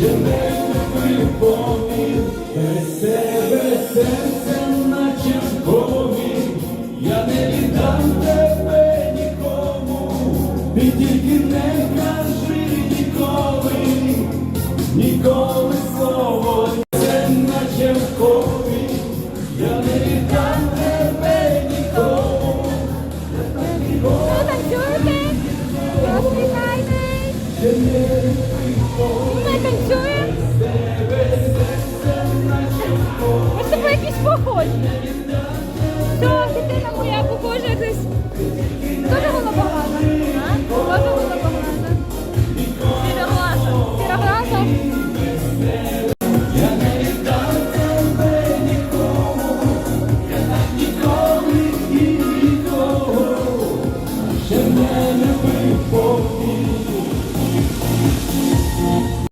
щелепи любові, веселе серце наче в я не віддам тебе нікому, ти тільки не кажи ніколи, ніколи слово, я не віддам тебе нікому, нікому. сьогодні. Все, дитина моя похожа якось. Дуже голубоглаза. Дуже голубоглаза. Сіроглаза. Сіроглаза. Ще не любив